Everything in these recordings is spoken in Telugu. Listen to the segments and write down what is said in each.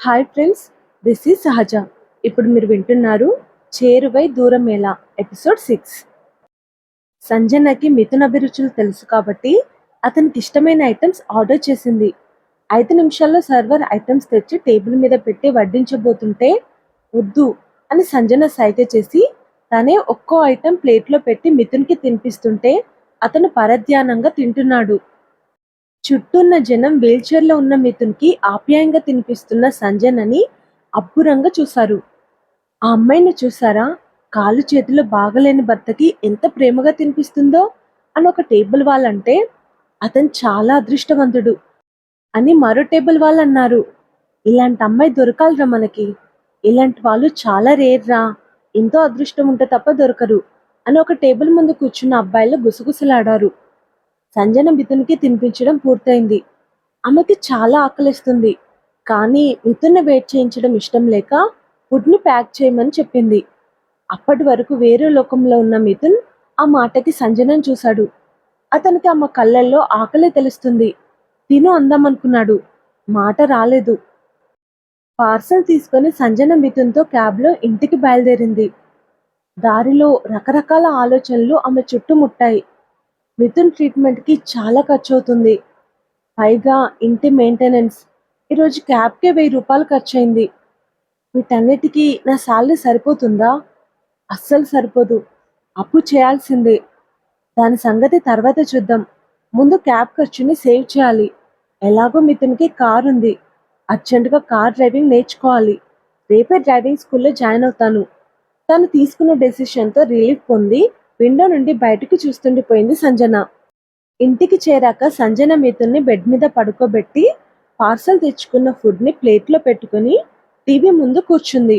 హాయ్ ఫ్రెండ్స్ దిస్ ఈజ్ సహజ. ఇప్పుడు మీరు వింటున్నారు చేరువై దూరమేలా ఎపిసోడ్ సిక్స్. సంజనకి మిథున అభిరుచులు తెలుసు కాబట్టి అతనికి ఇష్టమైన ఐటమ్స్ ఆర్డర్ చేసింది. ఐదు నిమిషాల్లో సర్వర్ ఐటమ్స్ తెచ్చి టేబుల్ మీద పెట్టి వడ్డించబోతుంటే వద్దు అని సంజన సైగ చేసి తనే ఒక్కో ఐటెం ప్లేట్లో పెట్టి మిథున్కి తినిపిస్తుంటే అతను పరధ్యానంగా తింటున్నాడు. చుట్టూన్న జనం వీల్చైర్లో ఉన్న మిథున్కి ఆప్యాయంగా తినిపిస్తున్న సంజనని అబ్బురంగా చూశారు. ఆ అమ్మాయిని చూసారా కాలు చేతులు బాగలేని భర్తకి ఎంత ప్రేమగా తినిపిస్తుందో అని ఒక టేబుల్ వాళ్ళంటే అతను చాలా అదృష్టవంతుడు అని మరో టేబుల్ వాళ్ళు అన్నారు. ఇలాంటి అమ్మాయి దొరకాలిరా మనకి. ఇలాంటి వాళ్ళు చాలా రేర్ రా ఎంతో అదృష్టం ఉంటే తప్ప దొరకరు అని ఒక టేబుల్ ముందు కూర్చున్న అబ్బాయిలు గుసగుసలాడారు. సంజన మిథున్కి తినిపించడం పూర్తయింది. ఆమెకి చాలా ఆకలిస్తుంది. కానీ మిథున్ని వెయిట్ చేయించడం ఇష్టం లేక ఫుడ్ని ప్యాక్ చేయమని చెప్పింది. అప్పటి వరకు వేరే లోకంలో ఉన్న మిథున్ ఆ మాటకి సంజనను చూశాడు. అతనికి ఆమె కళ్ళల్లో ఆకలి తెలుస్తుంది. తిను అందామనుకున్నాడు. మాట రాలేదు. పార్సల్ తీసుకొని సంజన మిథున్తో క్యాబ్లో ఇంటికి బయలుదేరింది. దారిలో రకరకాల ఆలోచనలు ఆమె చుట్టుముట్టాయి. మిథున్ ట్రీట్మెంట్కి చాలా ఖర్చు అవుతుంది పైగా ఇంటి మెయింటెనెన్స్. ఈరోజు క్యాబ్కే వెయ్యి రూపాయలు ఖర్చు అయింది వీటన్నిటికీ నా శాలరీ సరిపోతుందా? అస్సలు సరిపోదు. అప్పు చేయాల్సిందే. దాని సంగతి తర్వాత చూద్దాం. ముందు క్యాబ్ ఖర్చుని సేవ్ చేయాలి. ఎలాగో మిథున్కి కార్ ఉంది అర్జెంటుగా కార్ డ్రైవింగ్ నేర్చుకోవాలి. రేపే డ్రైవింగ్ స్కూల్లో జాయిన్ అవుతాను. తను తీసుకున్న డెసిషన్తో రిలీఫ్ పొంది విండో నుండి బయటకు చూస్తుండిపోయింది సంజన. ఇంటికి చేరాక సంజన మిథున్ని బెడ్ మీద పడుకోబెట్టి పార్సల్ తెచ్చుకున్న ఫుడ్ని ప్లేట్లో పెట్టుకుని టీవీ ముందు కూర్చుంది.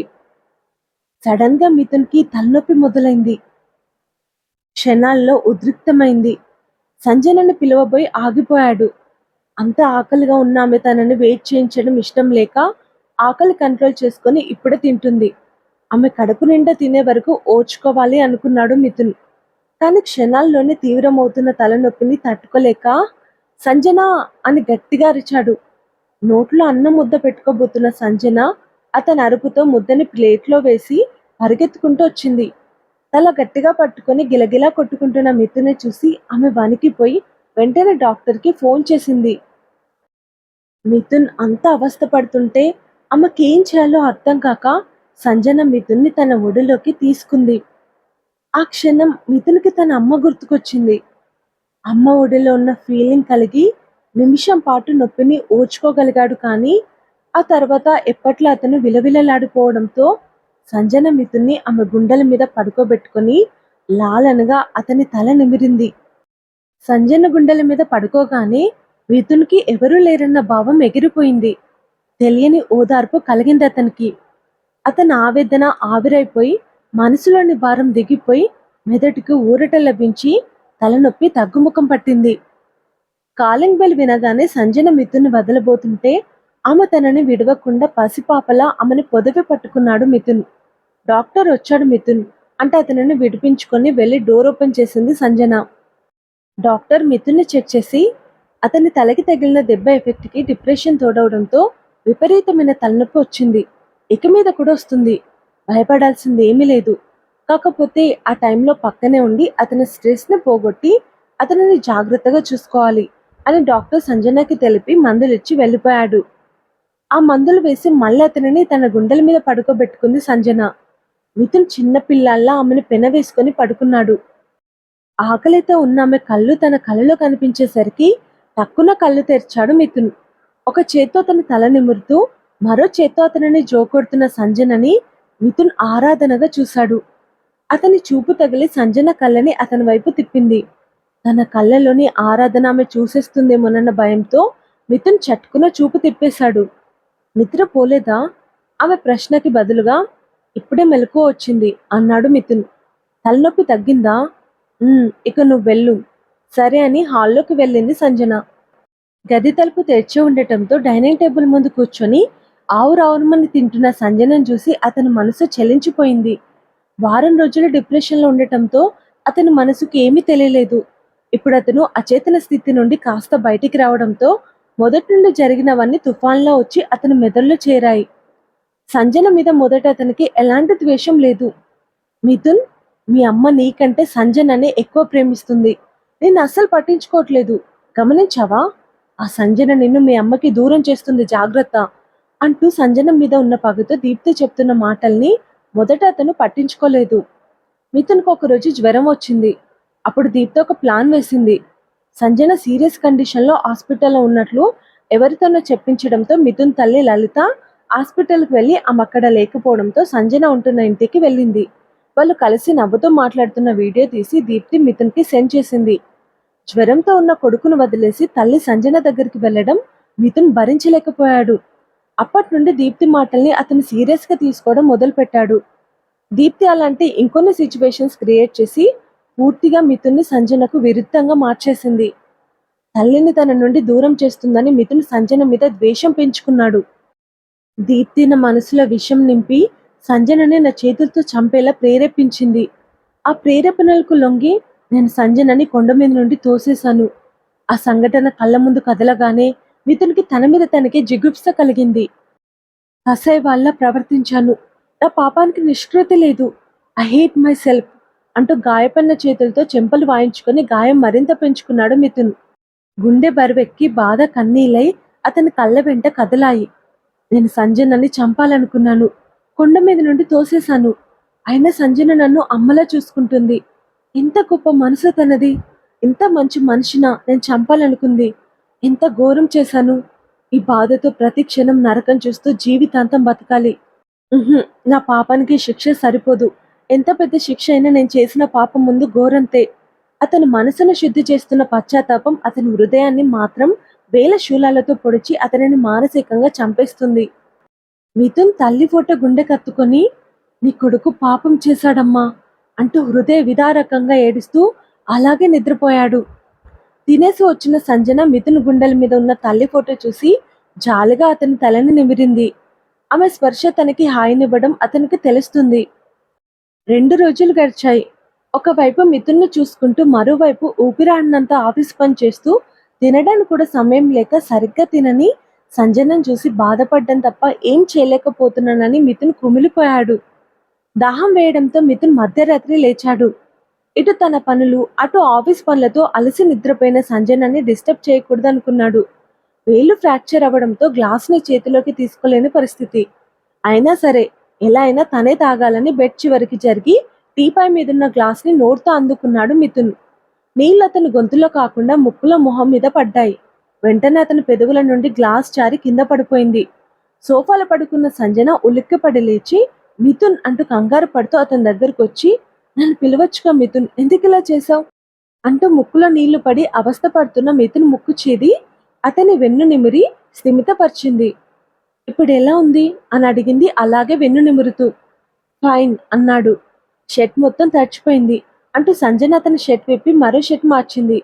సడన్గా మిథున్కి తలనొప్పి మొదలైంది. క్షణాల్లో ఉద్రిక్తమైంది. సంజనని పిలువబోయి ఆగిపోయాడు. అంత ఆకలిగా ఉన్న ఆమె తనని వెయిట్ చేయించడం ఇష్టం లేక ఆకలి కంట్రోల్ చేసుకొని ఇప్పుడే తింటుంది. ఆమె కడుపు నిండా తినే వరకు ఓర్చుకోవాలి అనుకున్నాడు మిథున్. కానీ క్షణాల్లోనే తీవ్రమవుతున్న తలనొప్పిని తట్టుకోలేక సంజన అని గట్టిగా అరిచాడు. నోట్లో అన్నం ముద్ద పెట్టుకోబోతున్న సంజన అతని అరుపుతో ముద్దని ప్లేట్లో వేసి పరిగెత్తుకుంటూ వచ్చింది. తల గట్టిగా పట్టుకొని గిలగిలా కొట్టుకుంటున్న మిత్రుని చూసి ఆమె వణికిపోయి వెంటనే డాక్టర్కి ఫోన్ చేసింది. మిథున్ అంత అవస్థ పడుతుంటే ఆమెకేం చేయాలో అర్థం కాక సంజన మిథున్ని తన ఒడిలోకి తీసుకుంది. ఆ క్షణం మిథున్కి తన అమ్మ గుర్తుకొచ్చింది. అమ్మ ఒడిలో ఉన్న ఫీలింగ్ కలిగి నిమిషం పాటు నొప్పిని ఓర్చుకోగలిగాడు కానీ ఆ తర్వాత ఎప్పట్లో అతను విలవిలలాడిపోవడంతో సంజన మిథున్ని ఆమె గుండెల మీద పడుకోబెట్టుకొని లాలనగా అతని తల నిమిరింది. సంజన గుండెల మీద పడుకోగానే మిథున్కి ఎవరూ లేరన్న భావం ఎగిరిపోయింది. తెలియని ఓదార్పు కలిగింది అతనికి. అతని ఆవేదన ఆవిరైపోయి మనసులోని భారం దిగిపోయి మెదడుకు ఊరట లభించి తలనొప్పి తగ్గుముఖం పట్టింది. కాలింగ్ బెల్ వినగానే సంజన మిథున్ను వదలబోతుంటే ఆమె తనని విడవకుండా పసిపాపలా ఆమెను పొదవి పట్టుకున్నాడు మిథున్. డాక్టర్ వచ్చాడు మిథున్. అంటే అతనిని విడిపించుకొని వెళ్ళి డోర్ ఓపెన్ చేసింది సంజన. డాక్టర్ మిథున్ని చెక్ చేసి అతని తలకి తగిలిన దెబ్బ ఎఫెక్ట్కి డిప్రెషన్ తోడవడంతో విపరీతమైన తలనొప్పి వచ్చింది. ఇక మీద కూడా వస్తుంది. భయపడాల్సింది ఏమీ లేదు. కాకపోతే ఆ టైంలో పక్కనే ఉండి అతని స్ట్రెస్ని పోగొట్టి అతనిని జాగ్రత్తగా చూసుకోవాలి అని డాక్టర్ సంజనకి తెలిపి మందులు ఇచ్చి వెళ్ళిపోయాడు. ఆ మందులు వేసి మళ్ళీ అతనిని తన గుండెల మీద పడుకోబెట్టుకుంది సంజన. మిథున్ చిన్న పిల్లల్లా ఆమెను పెన వేసుకొని పడుకున్నాడు. ఆకలితో ఉన్న ఆమె కళ్ళు తన కళ్ళలో కనిపించేసరికి టక్కున కళ్ళు తెరిచాడు మిథున్. ఒక చేత్తో తన తల నిమురుతూ మరో చేత్తో అతనిని జోకొడుతున్న సంజనని మిథున్ ఆరాధనగా చూశాడు. అతని చూపు తగిలి సంజన కళ్ళని అతని వైపు తిప్పింది. తన కళ్ళలోని ఆరాధన ఆమె చూసేస్తుందేమోనన్న భయంతో మిథున్ చట్టుకున్న చూపు తిప్పేశాడు. నిద్ర పోలేదా? ఆమె ప్రశ్నకి బదులుగా ఇప్పుడే మెలకు వచ్చింది అన్నాడు మిథున్. తలనొప్పి తగ్గిందా? ఇక నువ్వు వెళ్ళు. సరే అని హాల్లోకి వెళ్ళింది సంజన. గది తలుపు తెరిచి ఉండటంతో డైనింగ్ టేబుల్ ముందు కూర్చొని ఆవురావురమని తింటున్న సంజనను చూసి అతని మనసు చెలించిపోయింది. వారం రోజులు డిప్రెషన్లో ఉండటంతో అతని మనసుకి ఏమీ తెలియలేదు. ఇప్పుడు అతను అచేతన స్థితి నుండి కాస్త బయటికి రావడంతో మొదటి నుండి జరిగినవన్నీ తుఫాన్లో వచ్చి అతని మెదడులో చేరాయి. సంజన మీద మొదట అతనికి ఎలాంటి ద్వేషం లేదు. మిథున్ మీ అమ్మ నీకంటే అనే ఎక్కువ ప్రేమిస్తుంది. నేను అస్సలు పట్టించుకోవట్లేదు. గమనించావా? ఆ సంజన నిన్ను మీ అమ్మకి దూరం చేస్తుంది జాగ్రత్త. అంటూ సంజనం మీద ఉన్న పగతో దీప్తి చెప్తున్న మాటల్ని మొదట అతను పట్టించుకోలేదు. మిథున్కు ఒకరోజు జ్వరం వచ్చింది. అప్పుడు దీప్త ఒక ప్లాన్ వేసింది. సంజన సీరియస్ కండిషన్లో హాస్పిటల్లో ఉన్నట్లు ఎవరితోనో చెప్పించడంతో మిథున్ తల్లి లలిత హాస్పిటల్కి వెళ్ళి ఆమె అక్కడ లేకపోవడంతో సంజన ఉంటున్న ఇంటికి వెళ్ళింది. వాళ్ళు కలిసి నవ్వుతూ మాట్లాడుతున్న వీడియో తీసి దీప్తి మిథున్కి సెండ్ చేసింది. జ్వరంతో ఉన్న కొడుకును వదిలేసి తల్లి సంజన దగ్గరికి వెళ్ళడం మిథున్ భరించలేకపోయాడు. అప్పటి నుండి దీప్తి మాటల్ని అతను సీరియస్గా తీసుకోవడం మొదలుపెట్టాడు. దీప్తి అలాంటి ఇంకొన్ని సిచ్యువేషన్స్ క్రియేట్ చేసి పూర్తిగా మిథున్ని సంజనకు విరుద్ధంగా మార్చేసింది. తల్లిని తన నుండి దూరం చేస్తుందని మిథున్ సంజన మీద ద్వేషం పెంచుకున్నాడు. దీప్తి నా మనసులో విషం నింపి సంజనని నా చేతులతో చంపేలా ప్రేరేపించింది. ఆ ప్రేరేపణలకు లొంగి నేను సంజనని కొండ మీద నుండి తోసేశాను. ఆ సంఘటన కళ్ళ ముందు కదలగానే మిథున్కి తన మీద తనకి జిగుప్స కలిగింది. కసాయి వాళ్ళ ప్రవర్తించాను. నా పాపానికి నిష్కృతి లేదు. ఐ హేట్ మై సెల్ఫ్ అంటూ గాయపడిన చేతులతో చెంపలు వాయించుకొని గాయం మరింత పెంచుకున్నాడు మిథున్. గుండె బరువెక్కి బాధ కన్నీలై అతని కళ్ళ వెంట కదలాయి. నేను సంజనని చంపాలనుకున్నాను. కొండ మీద నుండి తోసేశాను. అయినా సంజన నన్ను అమ్మలా చూసుకుంటుంది. ఎంత గొప్ప మనసు తనది. ఇంత మంచి మనిషినా నేను చంపాలనుకుంది. ఎంత ఘోరం చేశాను? ఈ బాధతో ప్రతి క్షణం నరకం చూస్తూ జీవితాంతం బతకాలి. నా పాపానికి శిక్ష సరిపోదు. ఎంత పెద్ద శిక్ష అయినా నేను చేసిన పాపం ముందు ఘోరంతే. అతను మనసును శుద్ధి చేస్తున్న పశ్చాత్తాపం అతని హృదయాన్ని మాత్రం వేల శూలాలతో పొడిచి అతనిని మానసికంగా చంపేస్తుంది. మిథున్ తల్లి ఫోటో గుండె కత్తుకొని నీ కొడుకు పాపం చేశాడమ్మా అంటూ హృదయ విదారకంగా ఏడుస్తూ అలాగే నిద్రపోయాడు. తినేసి వచ్చిన సంజన మిథున్ గుండెల మీద ఉన్న తల్లి ఫోటో చూసి జాలిగా అతని తలని నిమిరింది. ఆమె స్పర్శ తనకి హాయినివ్వడం అతనికి తెలుస్తుంది. రెండు రోజులు గడిచాయి. ఒకవైపు మిథున్ను చూసుకుంటూ మరోవైపు ఊపిరాడినంత ఆఫీస్ పని చేస్తూ తినడానికి కూడా సమయం లేక సరిగ్గా తినని సంజనం చూసి బాధపడ్డం తప్ప ఏం చేయలేకపోతున్నానని మిథున్ కుమిలిపోయాడు. దాహం వేయడంతో మిథున్ మధ్యరాత్రి లేచాడు. ఇటు తన పనులు అటు ఆఫీస్ పనులతో అలసి నిద్రపోయిన సంజనాన్ని డిస్టర్బ్ చేయకూడదనుకున్నాడు. వేలు ఫ్రాక్చర్ అవ్వడంతో గ్లాస్ని చేతిలోకి తీసుకోలేని పరిస్థితి. అయినా సరే ఎలా అయినా తనే తాగాలని బెడ్ చివరికి జరిగి టీపై మీదున్న గ్లాస్ని నోటితో అందుకున్నాడు మిథున్. నీళ్ళు అతని గొంతులో కాకుండా ముక్కుల మొహం మీద పడ్డాయి. వెంటనే అతని పెదవుల నుండి గ్లాస్ జారి కింద పడిపోయింది. సోఫాలో పడుకున్న సంజన ఉలిక్కిపడి లేచి మిథున్ అంటూ కంగారు పడుతూ అతని దగ్గరకు వచ్చి నన్ను పిలవచ్చుగా మిథున్. ఎందుకు ఇలా చేశావు? అంటూ ముక్కులో నీళ్ళు పడి అవస్థ పడుతున్న మిథున్ ముక్కు చేది అతని వెన్ను నిమిరి స్థిమితపరిచింది. ఇప్పుడు ఎలా ఉంది? అని అడిగింది అలాగే వెన్ను నిమురుతూ. ఫైన్ అన్నాడు. షర్ట్ మొత్తం తడిచిపోయింది. అంటూ సంజన అతని షర్ట్ విప్పి మరో షర్ట్ మార్చింది.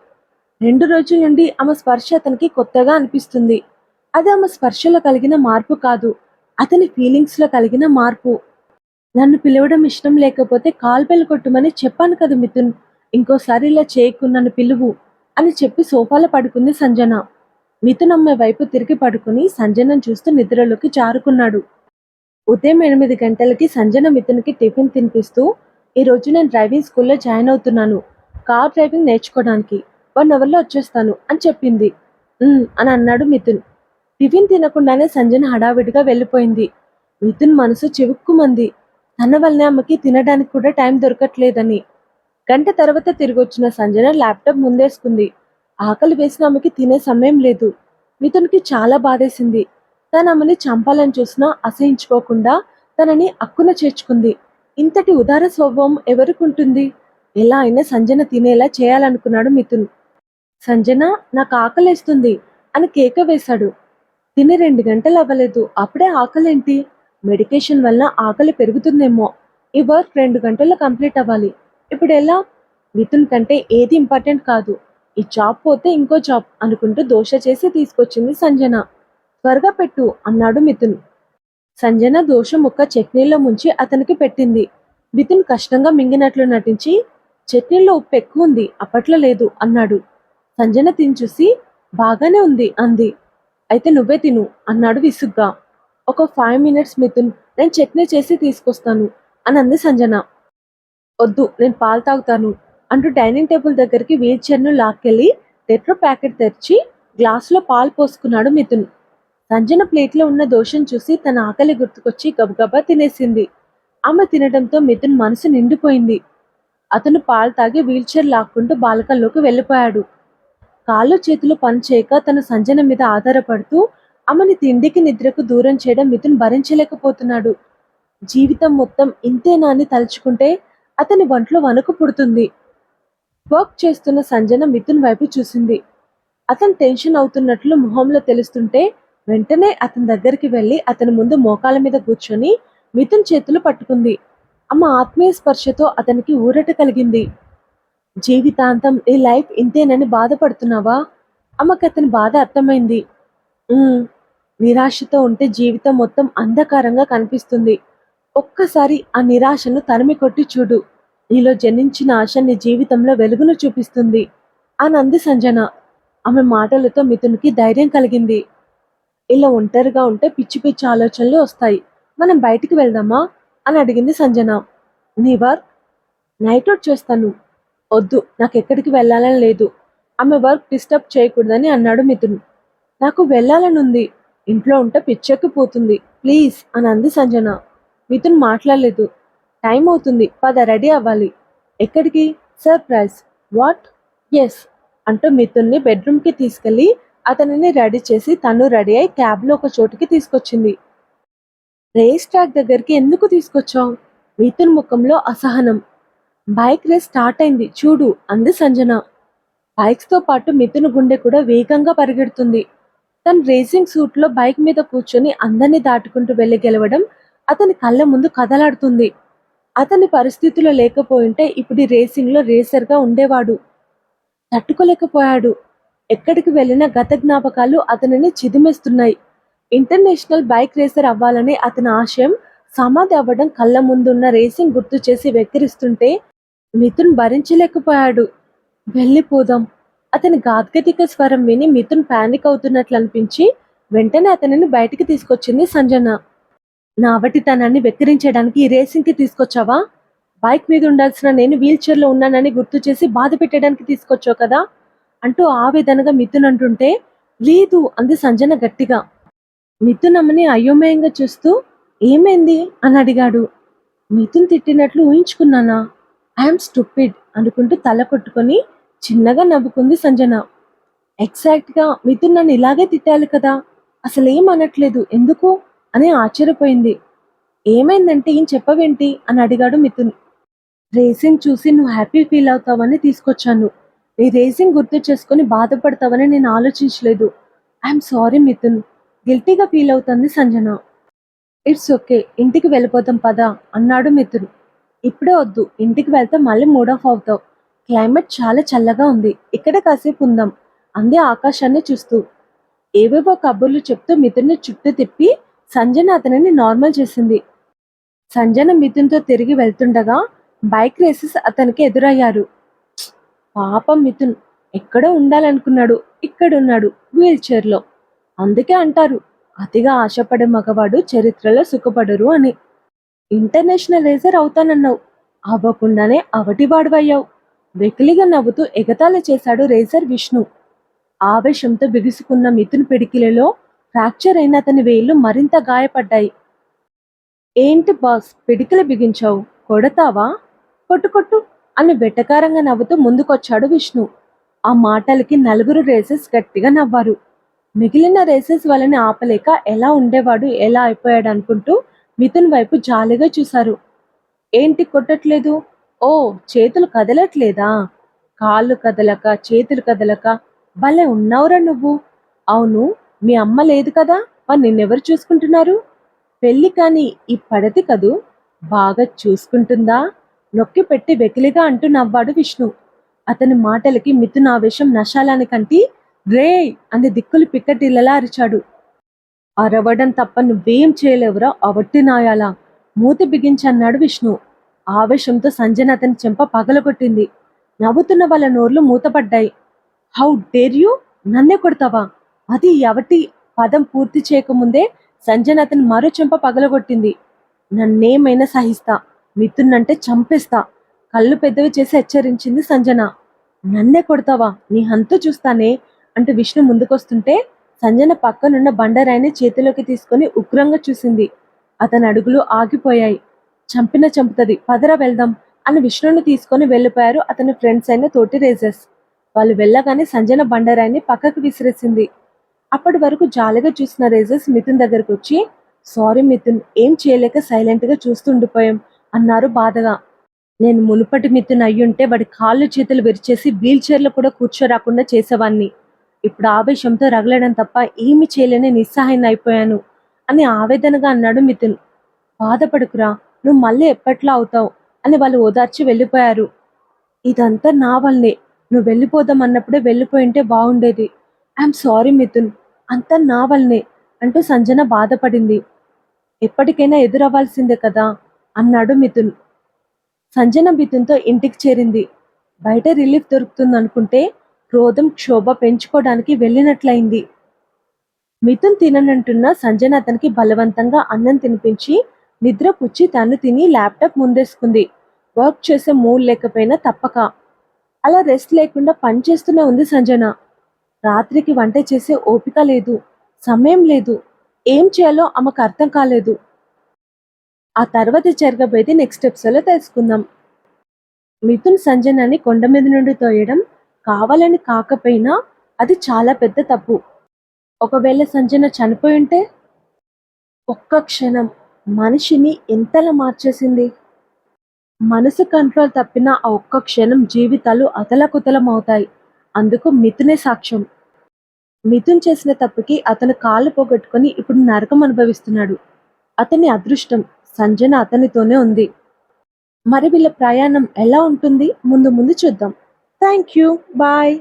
రెండు రోజుల నుండి ఆమె స్పర్శ అతనికి కొత్తగా అనిపిస్తుంది. అది ఆమె స్పర్శలో కలిగిన మార్పు కాదు. అతని ఫీలింగ్స్లో కలిగిన మార్పు. నన్ను పిలవడం ఇష్టం లేకపోతే కాల్ బెల్ కొట్టుమని చెప్పాను కదా మిథున్. ఇంకోసారి ఇలా చేయకు నన్ను పిలువు అని చెప్పి సోఫాలో పడుకుంది సంజన. మిథున్ అమ్మ వైపు తిరిగి పడుకుని సంజనను చూస్తూ నిద్రలోకి జారుకున్నాడు. ఉదయం ఎనిమిది గంటలకి సంజన మిథున్కి టిఫిన్ తినిపిస్తూ ఈరోజు నేను డ్రైవింగ్ స్కూల్లో జాయిన్ అవుతున్నాను. కార్ డ్రైవింగ్ నేర్చుకోవడానికి వన్ అవర్లో వచ్చేస్తాను అని చెప్పింది. అని అన్నాడు మిథున్. టిఫిన్ తినకుండానే సంజన హడావిడిగా వెళ్ళిపోయింది. మిథున్ మనసు చివుక్కుమంది. తన వల్లనే ఆమెకి తినడానికి కూడా టైం దొరకట్లేదని. గంట తర్వాత తిరిగి వచ్చిన సంజన ల్యాప్టాప్ ముందేసుకుంది. ఆకలి వేసిన ఆమెకి తినే సమయం లేదు. మిథున్కి చాలా బాధేసింది. తను ఆమెని చంపాలని చూసినా అసహించుకోకుండా తనని అక్కున చేర్చుకుంది. ఇంతటి ఉదార స్వభావం ఎవరికి ఉంటుంది? ఎలా అయినా సంజన తినేలా చేయాలనుకున్నాడు మిథున్. సంజన నాకు ఆకలేస్తుంది అని కేక వేశాడు. తిని రెండు గంటలు అవ్వలేదు. అప్పుడే ఆకలేంటి? మెడికేషన్ వల్ల ఆకలి పెరుగుతుందేమో. ఈ వర్క్ రెండు గంటల్లో కంప్లీట్ అవ్వాలి. ఇప్పుడు ఎలా? మిథున్ కంటే ఏది ఇంపార్టెంట్ కాదు. ఈ జాబ్ పోతే ఇంకో జాబ్ అనుకుంటూ దోశ చేసి తీసుకొచ్చింది సంజన. త్వరగా పెట్టు అన్నాడు మిథున్. సంజన దోశ ముక్క చట్నీలో ముంచి అతనికి పెట్టింది. మిథున్ కష్టంగా మింగినట్లు నటించి చట్నీలో ఉప్పు ఎక్కువ ఉంది అప్పట్లో లేదు అన్నాడు. సంజన తిని చూసి బాగానే ఉంది అంది. అయితే నువ్వే తిను అన్నాడు విసుగ్గా. ఒక ఫైవ్ మినిట్స్ మిథున్ నేను చట్నీ చేసి తీసుకొస్తాను అని అంది సంజన. వద్దు నేను పాలు తాగుతాను అంటూ డైనింగ్ టేబుల్ దగ్గరికి వీల్ చైర్ను లాక్కెళ్ళి టెట్రో ప్యాకెట్ తెరిచి గ్లాసులో పాలు పోసుకున్నాడు మిథున్. సంజన ప్లేట్లో ఉన్న దోషం చూసి తన ఆకలి గుర్తుకొచ్చి గబగబా తినేసింది. ఆమె తినడంతో మిథున్ మనసు నిండిపోయింది. అతను పాలు తాగి వీల్చైర్ లాక్కుంటూ బాలకంలోకి వెళ్ళిపోయాడు. కాళ్ళు చేతులు పనిచేయక తన సంజన మీద ఆధారపడుతూ ఆమెని తిండికి నిద్రకు దూరం చేయడం మిథున్ భరించలేకపోతున్నాడు. జీవితం మొత్తం ఇంతేనా అని తలుచుకుంటే అతని ఒంట్లో వణుకు పుడుతుంది. వర్క్ చేస్తున్న సంజన మిథున్ వైపు చూసింది. అతను టెన్షన్ అవుతున్నట్లు మొహంలో తెలుస్తుంటే వెంటనే అతని దగ్గరికి వెళ్ళి అతని ముందు మోకాల మీద కూర్చొని మిథున్ చేతులు పట్టుకుంది. అమ్మ ఆత్మీయ స్పర్శతో అతనికి ఊరట కలిగింది. జీవితాంతం ఈ లైఫ్ ఇంతేనని బాధపడుతున్నావా? అమ్మకి అతని బాధ అర్థమైంది. "ఉమ్, నిరాశతో ఉంటే జీవితం మొత్తం అంధకారంగా కనిపిస్తుంది. ఒక్కసారి ఆ నిరాశను తరిమి కొట్టి చూడు. నీలో జనించిన ఆశ నీ జీవితంలో వెలుగును చూపిస్తుంది. అని అంది సంజన ఆమె మాటలతో మిథునికి ధైర్యం కలిగింది. ఇలా ఒంటరిగా ఉంటే పిచ్చి పిచ్చి ఆలోచనలు వస్తాయి. మనం బయటికి వెళ్దామా? అని అడిగింది సంజన. నీ వర్క్ నైట్ అవుట్ చేస్తాను. వద్దు నాకు ఎక్కడికి వెళ్ళాలని లేదు. ఆమె వర్క్ డిస్టర్బ్ చేయకూడదని అన్నాడు మిథున్. నాకు వెళ్ళాలని ఉంది ఇంట్లో ఉంటే పిచ్చెక్కిపోతుంది ప్లీజ్ అని అంది సంజన. మిథున్ మాట్లాడలేదు. టైం అవుతుంది పద రెడీ అవ్వాలి. ఎక్కడికి? సర్ప్రైజ్. వాట్? ఎస్ అంటూ మిథున్ని బెడ్రూమ్కి తీసుకెళ్ళి అతనిని రెడీ చేసి తను రెడీ అయి క్యాబ్లో ఒక చోటుకి తీసుకొచ్చింది. రేస్ ట్రాక్ దగ్గరికి ఎందుకు తీసుకొచ్చావు? మిథున్ ముఖంలో అసహనం. బైక్ రేస్ స్టార్ట్ అయింది చూడు అంది సంజన. బైక్స్తో పాటు మిథున్ గుండె కూడా వేగంగా పరిగెడుతుంది. తను రేసింగ్ సూట్లో బైక్ మీద కూర్చొని అందరినీ దాటుకుంటూ వెళ్ళి గెలవడం అతని కళ్ళ ముందు కదలాడుతుంది. అతని పరిస్థితిలో లేకపోయింటే ఇప్పుడు ఈ రేసింగ్లో రేసర్గా ఉండేవాడు. తట్టుకోలేకపోయాడు. ఎక్కడికి వెళ్ళినా గత జ్ఞాపకాలు అతనిని చిదిమేస్తున్నాయి. ఇంటర్నేషనల్ బైక్ రేసర్ అవ్వాలని అతని ఆశయం సమాధి అవ్వడం కళ్ళ ముందున్న రేసింగ్ గుర్తు చేసి వెక్కిరిస్తుంటే మిథున్ భరించలేకపోయాడు. వెళ్ళిపోదాం. అతని గాద్గతిక స్వరం విని మిథున్ ప్యానిక్ అవుతున్నట్లు అనిపించి వెంటనే అతనిని బయటికి తీసుకొచ్చింది సంజన. నా అవటితనాన్ని వెక్కిరించడానికి ఈ రేసింగ్కి తీసుకొచ్చావా? బైక్ మీద ఉండాల్సిన నేను వీల్చైర్లో ఉన్నానని గుర్తు చేసి బాధ పెట్టడానికి తీసుకొచ్చావు కదా? అంటూ ఆవేదనగా మిథున్ అంటుంటే లేదు అంది సంజన గట్టిగా. మిథున్ అమ్మని అయోమయంగా చూస్తూ ఏమైంది? అని అడిగాడు. మిథున్ తిట్టినట్లు ఊహించుకున్నానా? ఐఎమ్ స్టూపిడ్ అనుకుంటూ తల కొట్టుకొని చిన్నగా నవ్వుకుంది సంజన. ఎగ్జాక్ట్గా మిథున్ నన్ను ఇలాగే తిట్టాలి కదా అసలు ఏం అనట్లేదు ఎందుకు? అని ఆశ్చర్యపోయింది. ఏమైందంటే ఏం చెప్పవేంటి? అని అడిగాడు మిథున్. రేసింగ్ చూసి నువ్వు హ్యాపీ ఫీల్ అవుతావని తీసుకొచ్చాను. నీ రేసింగ్ గుర్తు చేసుకొని బాధపడతావని నేను ఆలోచించలేదు. I'm sorry Mithun. గిల్టీగా ఫీల్ అవుతుంది సంజన. ఇట్స్ ఓకే ఇంటికి వెళ్ళిపోతాం పదా అన్నాడు మిథున్. ఇప్పుడే వద్దు ఇంటికి వెళ్తే మళ్ళీ మూడ్ ఆఫ్ అవుతావు. క్లైమేట్ చాలా చల్లగా ఉంది. ఇక్కడ కాసేపు ఉందాం? అందే ఆకాశాన్ని చూస్తూ. ఏవేవో కబుర్లు చెప్తూ మిథున్ని చుట్టూ తిప్పి సంజన అతనిని నార్మల్ చేసింది. సంజన మిథున్తో తిరిగి వెళ్తుండగా బైక్ రేసెస్ అతనికి ఎదురయ్యారు. పాపం మిథున్ ఎక్కడో ఉండాలనుకున్నాడు. ఇక్కడున్నాడు వీల్ చైర్లో. అందుకే అంటారు అతిగా ఆశపడే మగవాడు చరిత్రలో సుఖపడరు అని. ఇంటర్నేషనల్ రేసర్ అవుతానన్నావు. అవ్వకుండానే అవటివాడువయ్యావు. వెకిలిగా నవ్వుతూ ఎగతాళి చేశాడు రేసర్ విష్ణు. ఆవేశంతో బిగుసుకున్న మిథున్ పిడికిలలో ఫ్రాక్చర్ అయిన అతని వేళ్ళు మరింత గాయపడ్డాయి. ఏంటి బాస్ పిడికిలు బిగించావు కొడతావా? కొట్టు కొట్టు అని వెటకారంగా నవ్వుతూ ముందుకొచ్చాడు విష్ణు. ఆ మాటలకి నలుగురు రేసెస్ గట్టిగా నవ్వారు. మిగిలిన రేసెస్ వాళ్ళని ఆపలేక ఎలా ఉండేవాడు ఎలా అయిపోయాడు అనుకుంటూ మిథున్ వైపు జాలిగా చూశారు. ఏంటి కొట్టట్లేదు? ఓ చేతులు కదలట్లేదా? కాళ్ళు కదలక చేతులు కదలక భలే ఉన్నావురా నువ్వు. అవును మీ అమ్మ లేదు కదా? మరి నిన్నెవరు చూసుకుంటున్నారు? పెళ్ళి కానీ ఈ పడతి కదూ? బాగా చూసుకుంటుందా? నొక్కి పెట్టి వెకిలిగా అంటూ నవ్వాడు విష్ణు. అతని మాటలకి మిథున్ ఆవేశం నశాలాని కంటి రే అని దిక్కులు పిక్కటిల్లలా అరిచాడు. అరవడం తప్ప నువ్వేం చేయలేవురా అవట్టి నాయాలా మూతి బిగించన్నాడు విష్ణు. ఆవేశంతో సంజన అతని చెంప పగలగొట్టింది. నవ్వుతున్న వాళ్ళ నోర్లు మూతపడ్డాయి. How dare you? నన్నే కొడతావా? అది ఎవటి పదం పూర్తి చేయకముందే సంజన అతని మరో చెంప పగలగొట్టింది. నన్నేమైనా సహిస్తా? మిథున్నంటే చంపేస్తా. కళ్ళు పెద్దవి చేసి హెచ్చరించింది సంజన. నన్నే కొడతావా? నీ హంతు చూస్తానే అంటూ విష్ణు ముందుకొస్తుంటే సంజన పక్కనున్న బండరాయిని చేతిలోకి తీసుకొని ఉగ్రంగా చూసింది. అతని అడుగులు ఆగిపోయాయి. చంపిన చంపుతుంది. పదరా వెళ్దాం అని విష్ణుని తీసుకొని వెళ్ళిపోయారు అతని ఫ్రెండ్స్ అయిన తోటి రేజర్స్ వాళ్ళు వెళ్ళగానే సంజన బండరాయిని పక్కకు విసిరేసింది. అప్పటి వరకు జాలిగా చూసిన రేజర్స్ మిథున్ దగ్గరకు వచ్చి సారీ మిథున్ ఏం చేయలేక సైలెంట్గా చూస్తుండిపోయాం అన్నారు బాధగా. నేను మునుపటి మిథున్ అయ్యుంటే వాడి కాళ్ళు చేతులు విరిచేసి వీల్ చైర్లో కూడా కూర్చోరాకుండా చేసేవాడిని ఇప్పుడు ఆవేశంతో రగలడం తప్ప ఏమి చేయలేని నిస్సహాయం అయిపోయాను అని ఆవేదనగా అన్నాడు మిథున్. బాధపడుకురా నువ్వు మళ్ళీ ఎప్పట్లా అవుతావు? అని వాళ్ళు ఓదార్చి వెళ్ళిపోయారు. ఇదంతా నా వల్లే. నువ్వు వెళ్ళిపోదాం అన్నప్పుడే వెళ్ళిపోయింటే బాగుండేది. I'm sorry Mithun. అంతా నా వల్లనే అంటూ సంజన బాధపడింది. ఎప్పటికైనా ఎదురవ్వాల్సిందే కదా? అన్నాడు మిథున్. సంజన మిథున్తో ఇంటికి చేరింది. బయట రిలీఫ్ దొరుకుతుంది అనుకుంటే క్రోధం క్షోభ పెంచుకోవడానికి వెళ్ళినట్లయింది. మిథున్ తిననంటున్న సంజన అతనికి బలవంతంగా అన్నం తినిపించి నిద్ర పుచ్చి తను తిని ల్యాప్టాప్ ముందేసుకుంది. వర్క్ చేసే మూడ్ లేకపోయినా తప్పక. అలా రెస్ట్ లేకుండా పనిచేస్తూనే ఉంది సంజన. రాత్రికి వంట చేసే ఓపిక లేదు సమయం లేదు ఏం చేయాలో ఆమెకు అర్థం కాలేదు. ఆ తర్వాత జరగబోయేది నెక్స్ట్ ఎపిసోడ్లో తెలుసుకుందాం. మిథున్ సంజనని కొండ మీద నుండి తోయడం కావాలని కాకపోయినా అది చాలా పెద్ద తప్పు. ఒకవేళ సంజన చనిపోయి ఉంటే ఒక్క క్షణం మనిషిని ఎంతలా మార్చేసింది? మనసు కంట్రోల్ తప్పిన ఆ ఒక్క క్షణం జీవితాలు అతలకుతలం అవుతాయి అందుకు మిథునే సాక్ష్యం. మిథున్ చేసిన తప్పుకి అతను కాళ్ళు పోగొట్టుకొని ఇప్పుడు నరకం అనుభవిస్తున్నాడు. అతని అదృష్టం సంజన అతనితోనే ఉంది. మరి వీళ్ళ ప్రయాణం ఎలా ఉంటుంది? ముందు ముందు చూద్దాం. Thank you. బాయ్.